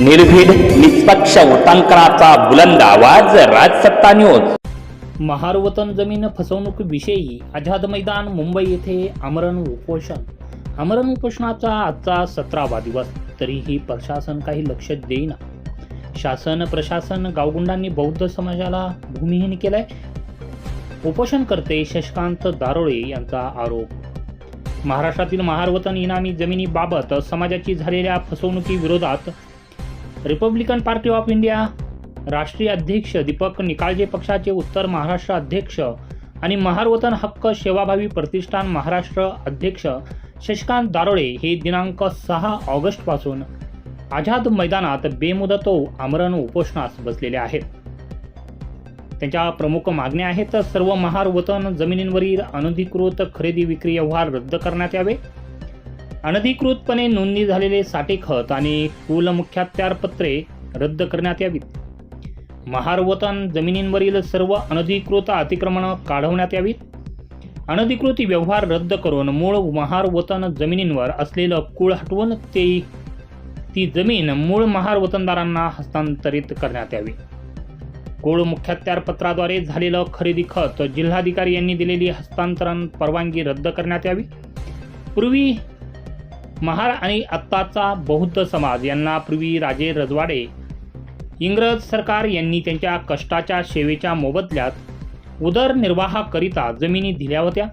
निर्भीड निष्पक्ष उटांकनाचा बुलंद आवाज राजसत्ता न्यूज महारवतन जमीन फसवणूक विषयी आझाद मैदान मुंबई येथे आमरण उपोषण. आमरण उपोषणाचा आजचा सतरावा दिवस तरीही प्रशासन काही लक्ष देईना. शासन प्रशासन गावगुंडांनी बौद्ध समाजाला भूमिहीन केलाय. उपोषणकर्ते शशकांत दारोळे यांचा आरोप. महाराष्ट्रातील महारवतन इनामी जमिनीबाबत समाजाची झालेल्या फसवणुकीविरोधात रिपब्लिकन पार्टी ऑफ इंडिया राष्ट्रीय अध्यक्ष दीपक निकाळजे पक्षाचे उत्तर महाराष्ट्र अध्यक्ष आणि महारवतन हक्क सेवाभावी प्रतिष्ठान महाराष्ट्र अध्यक्ष शशिकांत दारोळे हे दिनांक सहा ऑगस्टपासून आझाद मैदानात बेमुदतो आमरण उपोषणास बसलेले आहेत. त्यांच्या प्रमुख मागण्या आहेत सर्व महार वतन जमिनींवरील अनधिकृत खरेदी विक्री व्यवहार रद्द करण्यात यावे. अनधिकृतपणे नोंदणी झालेले साठे खत आणि कुलमुख्यात्यार पत्रे रद्द करण्यात यावीत. महारवतन जमिनींवरील सर्व अनधिकृत अतिक्रमणं काढवण्यात यावीत. अनधिकृत व्यवहार रद्द करून मूळ महारवतन जमिनींवर असलेलं कुळ हटवून ते ती जमीन मूळ महारवतनदारांना हस्तांतरित करण्यात यावी. कुळ मुख्यात्यार पत्राद्वारे झालेलं खरेदी खत जिल्हाधिकारी यांनी दिलेली हस्तांतरण परवानगी रद्द करण्यात यावी. पूर्वी महार आणि आत्ताचा बौद्ध समाज यांना पूर्वी राजे रजवाडे इंग्रज सरकार यांनी त्यांच्या कष्टाच्या सेवेच्या मोबदल्यात उदरनिर्वाहाकरिता जमिनी दिल्या होत्या.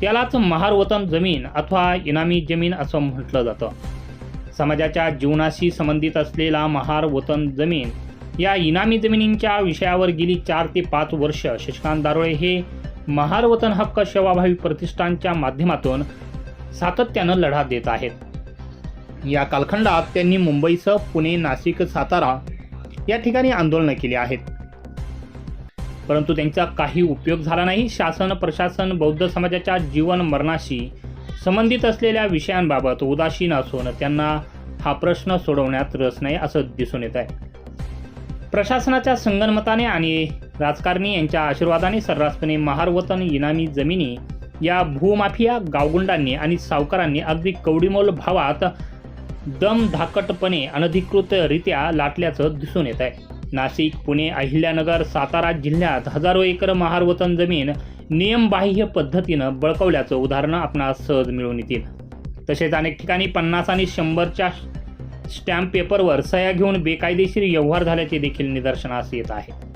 त्यालाच महारवतन जमीन अथवा इनामी जमीन असं म्हटलं जातं. समाजाच्या जीवनाशी संबंधित असलेला महार वतन जमीन या इनामी जमिनींच्या विषयावर गेली चार ते पाच वर्ष शशिकांत दारोळे हे महार वतन हक्क सेवाभावी प्रतिष्ठानच्या माध्यमातून सातत्यानं लढा देत आहेत. या कालखंडात त्यांनी मुंबईसह पुणे नाशिक सातारा या ठिकाणी आंदोलनं केली आहेत. परंतु त्यांचा काही उपयोग झाला नाही. शासन प्रशासन बौद्ध समाजाच्या जीवन मरणाशी संबंधित असलेल्या विषयांबाबत उदासीन असून त्यांना हा प्रश्न सोडवण्यात रस नाही असं दिसून येत आहे. प्रशासनाच्या संगनमताने आणि राजकारणी यांच्या आशीर्वादाने सर्रासपणे महारवतन इनामी जमिनी या भूमाफिया गावगुंडांनी आणि सावकारांनी अगदी कवडीमोल भावात दमधाकटपणे अनधिकृतरित्या लाटल्याचं दिसून येत आहे. नाशिक पुणे अहिल्यानगर सातारा जिल्ह्यात हजारो एकर महारवतन जमीन नियमबाह्य पद्धतीनं बळकवल्याचं उदाहरणं आपणास सहज मिळून येतील. तसेच अनेक ठिकाणी पन्नास आणि शंभरच्या स्टॅम्प पेपरवर सह्या घेऊन बेकायदेशीर व्यवहार झाल्याचे देखील निदर्शनास येत आहे.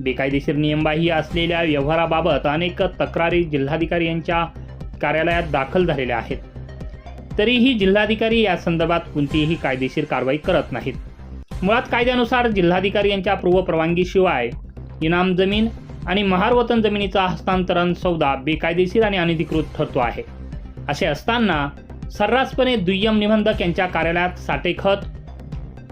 बेकायदेशीर नियमबाह्य असलेल्या व्यवहाराबाबत अनेक तक्रारी जिल्हाधिकारी यांच्या कार्यालयात दाखल झालेल्या आहेत. तरीही जिल्हाधिकारी या संदर्भात कोणतीही कायदेशीर कारवाई करत नाहीत. मुळात कायद्यानुसार जिल्हाधिकारी यांच्या पूर्व परवानगीशिवाय इनाम जमीन आणि महारवतन जमिनीचा हस्तांतरण सौदा बेकायदेशीर आणि अनधिकृत ठरतो आहे. असे असताना सर्रासपणे दुय्यम निबंधक यांच्या कार्यालयात साठेखत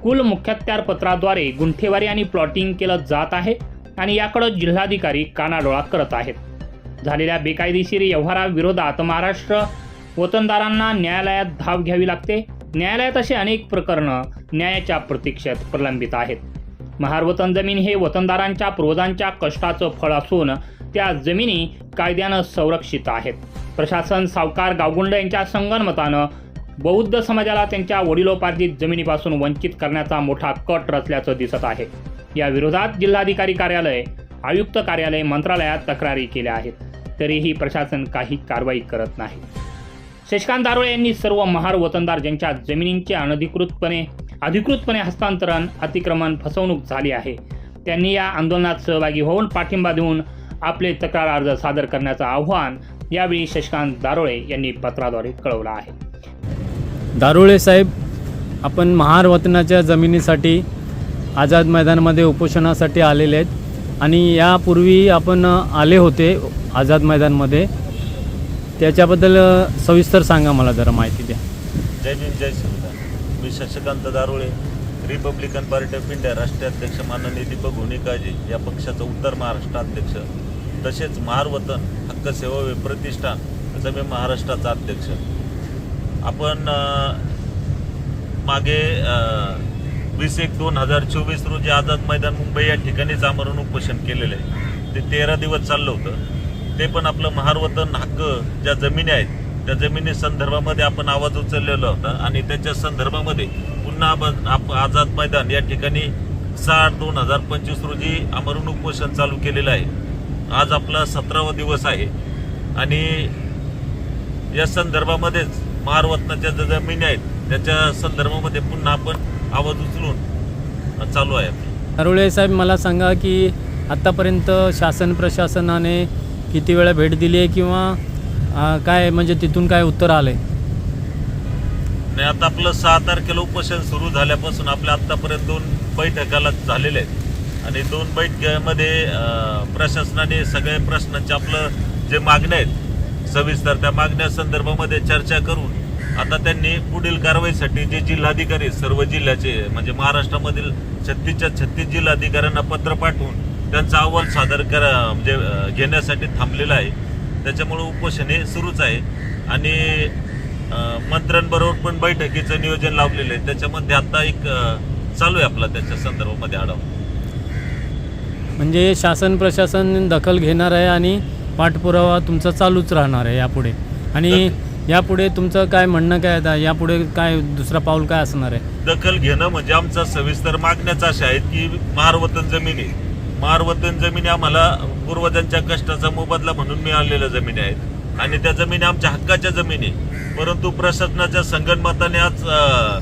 कुल मुख्यात्यारपत्राद्वारे गुंठेवारी आणि प्लॉटिंग केलं जात आहे. आणि याकडं जिल्हाधिकारी कानाडोळा करत आहेत. झालेल्या बेकायदेशीर व्यवहाराविरोधात महाराष्ट्र वतनदारांना न्यायालयात धाव घ्यावी लागते. न्यायालयात असे अनेक प्रकरणं न्यायाच्या प्रतीक्षेत प्रलंबित आहेत. महारवतन जमीन हे वतनदारांच्या पूर्वजांच्या कष्टाचं फळ असून त्या जमिनी कायद्यानं संरक्षित आहेत. प्रशासन सावकार गावगुंड यांच्या संगनमतानं बौद्ध समाजाला त्यांच्या वडिलोपार्जित जमिनीपासून वंचित करण्याचा मोठा कट रचल्याचं दिसत आहे. या विरोधात जिल्हाधिकारी कार्यालय आयुक्त कार्यालय मंत्रालयात तक्रारी केल्या आहेत. तरीही प्रशासन काही कारवाई करत नाही. शशिकांत दारोळे यांनी सर्व महार वतनदार ज्यांच्या जमिनींचे अनधिकृतपणे अधिकृतपणे हस्तांतरण अतिक्रमण फसवणूक झाली आहे त्यांनी या आंदोलनात सहभागी होऊन पाठिंबा देऊन आपले तक्रार अर्ज सादर करण्याचं आव्हान यावेळी शशिकांत दारोळे यांनी पत्राद्वारे कळवलं आहे. दारुळे साहेब आपण महार वतनाच्या जमिनीसाठी आझाद मैदानामध्ये उपोषणासाठी आलेले आहेत आणि यापूर्वी आपण आले होते आझाद मैदानमध्ये. त्याच्याबद्दल सविस्तर सांगा मला जरा माहिती द्या. जय भीम जय शिवराय मी Shashikant Darule Republican Party of India राष्ट्रीय अध्यक्ष माननीय दीपक होनिकाजी या पक्षाचा उत्तर महाराष्ट्र अध्यक्ष तसेच महारवतन हक्क सेवा वे प्रतिष्ठान याचा मी महाराष्ट्राचा अध्यक्ष. आपण मागे वीस एक दोन हजार चोवीस रोजी आझाद मैदान मुंबई या ठिकाणीच आमरण उपोषण केलेलं आहे. ते तेरा दिवस चाललं होतं. ते पण आपलं महारवतन हक्क ज्या जमिनी आहेत त्या जमिनी संदर्भामध्ये आपण आवाज उचललेला होता आणि त्याच्या संदर्भामध्ये पुन्हा आपण आप- आझाद मैदान या ठिकाणी सहा आठ दोन हजार पंचवीस रोजी आमरण उपोषण चालू केलेलं आहे. आज आपला सतरावा दिवस आहे. आणि या संदर्भामध्येच महारवतनाच्या ज्या जमिनी आहेत त्याच्या संदर्भामध्ये पुन्हा आपण आवाज उचलून चालू आहे. दारुळे साहेब मला सांगा की आत्तापर्यंत शासन प्रशासनाने किती वेळा भेट दिली आहे किंवा काय म्हणजे तिथून काय उत्तर आलं आहे आणि आता आपलं सहा तारखेला उपोषण सुरू झाल्यापासून आपल्या आतापर्यंत दोन बैठकाला झालेले आहेत आणि दोन बैठकीमध्ये प्रशासनाने सगळ्या प्रश्नांचे आपलं जे मागण्या आहेत सविस्तर त्या मागण्या संदर्भामध्ये चर्चा करून आता त्यांनी पुढील कारवाईसाठी जे जिल्हाधिकारी आहेत, सर्व जिल्ह्याचे म्हणजे महाराष्ट्रामधील छत्तीसच्या छत्तीस जिल्हाधिकाऱ्यांना पत्र पाठवून त्यांचा अहवाल सादर करा म्हणजे घेण्यासाठी थांबलेला आहे. त्याच्यामुळे उपोषण हे सुरूच आहे. आणि मंत्र्यांबरोबर पण बैठकीचं नियोजन लावलेलं आहे. त्याच्यामध्ये आता एक चालू आहे आपला त्याच्या संदर्भामध्ये आढावा. म्हणजे शासन प्रशासन दखल घेणार आहे आणि पाठपुरावा तुमचा चालूच राहणार आहे यापुढे. आणि यापुढे तुमचं काय म्हणणं काय आता? यापुढे काय दुसरा पाऊल काय असणार आहे? दखल घेणं म्हणजे आमचा सविस्तर मागण्याच अशा आहेत की महारवतन जमिनी. महारवतन जमिनी आम्हाला पूर्वजांच्या कष्टाचा मोबदला म्हणून मिळालेल्या जमिनी आहेत. आणि त्या जमिनी आमच्या हक्काच्या जमिनी. परंतु प्रशासनाच्या संगणमताने आज अं,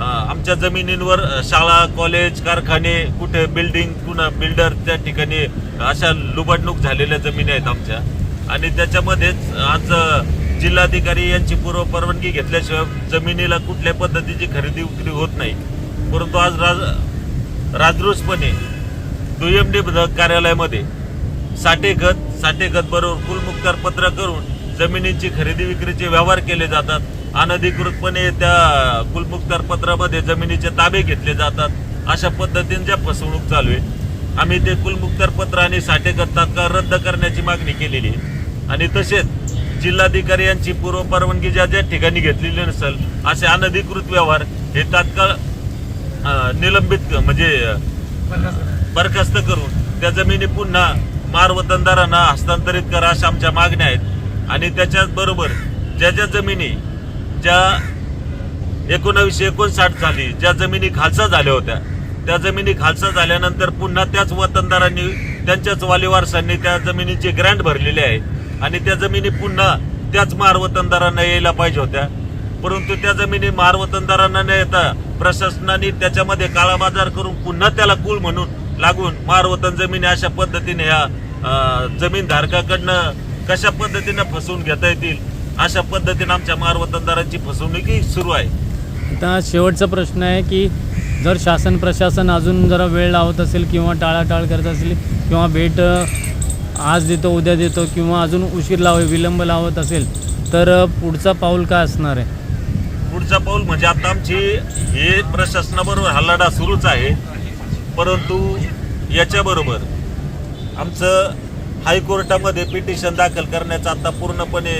आमच्या जमिनींवर शाळा कॉलेज कारखाने कुठे बिल्डिंग पुन्हा बिल्डर त्या ठिकाणी अशा लुबाडणूक झालेल्या जमिनी आहेत आमच्या. आणि त्याच्यामध्येच आज जिल्हाधिकारी यांची पूर्व परवानगी घेतल्याशिवाय जमिनीला कुठल्या पद्धतीची खरेदी विक्री होत नाही. परंतु आज राज राजरोसपणे दुय्यम निबंधक कार्यालयामध्ये साठे खत साठे खत बरोबर कुलमुक्तार पत्र करून जमिनीची खरेदी विक्रीचे व्यवहार केले जातात. अनधिकृतपणे त्या कुलमुक्तार पत्रामध्ये जमिनीचे ताबे घेतले जातात. अशा पद्धतींच्या फसवणूक चालू आहे. आम्ही ते कुलमुक्तार पत्र आणि साठे तात्काळ रद्द करण्याची मागणी केलेली आहे. आणि तसेच जिल्हाधिकारी यांची पूर्व परवानगी ज्या ज्या ठिकाणी घेतलेली नसेल असे अनधिकृत व्यवहार हे तात्काळ निलंबित म्हणजे बरखास्त करून त्या जमिनी पुन्हा मारवतनदारांना हस्तांतरित करा अशा आमच्या मागण्या आहेत. आणि त्याच्याचबरोबर ज्या ज्या जमिनी ज्या एकोणावीसशे एकोणसाठ साली ज्या जमिनी खालसा झाल्या होत्या त्या जमिनी खालसा झाल्यानंतर पुन्हा त्याच वतनदारांनी त्यांच्याच वालीवारसांनी त्या जमिनीची ग्रँट भरलेली आहे आणि त्या जमिनी पुन्हा त्याच मारवतनदारांना यायला पाहिजे होत्या. परंतु त्या जमिनी मारवतनदारांना न येता प्रशासनाने त्याच्यामध्ये काळाबाजार करून पुन्हा त्याला कुळ म्हणून लागून मारवतन जमिनी अशा पद्धतीने ह्या जमीनधारकाकडनं कशा पद्धतीनं फसवून घेता येतील अशा पद्धतीने आमच्या मारवतनदारांची फसवणुकी सुरू आहे. आता शेवटचा प्रश्न आहे की जर शासन प्रशासन अजून जरा वेळ लावत असेल किंवा टाळाटाळ करत असेल किंवा भेट आज देतो उद्या देतो किंवा अजून उशीर लाव विलंब लावत असेल तर पुढचा पाऊल काय असणार आहे? पुढचा पाऊल म्हणजे आता आमची हे प्रशासनाबरोबर हा लढा सुरूच आहे. परंतु याच्याबरोबर आमचं हायकोर्टामध्ये पिटिशन दाखल करण्याचं आता पूर्णपणे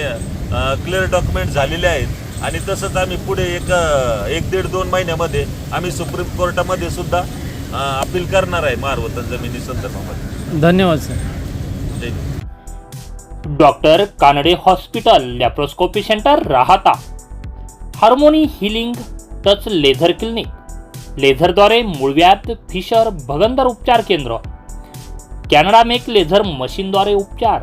क्लिअर डॉक्युमेंट झालेले आहेत. आणि तसंच आम्ही पुढे एक एक दीड दोन महिन्यामध्ये आम्ही सुप्रीम कोर्टामध्ये सुद्धा अपील करणार आहे मारवतन जमिनी संदर्भामध्ये. धन्यवाद sir. Doctor Kanade hospital laparoscopy centre Rahata harmony healing touch laser clinic लेझरद्वारे मूळव्याध फिशर भगंदर उपचार केंद्र कॅनडा मेक लेझर मशीनद्वारे उपचार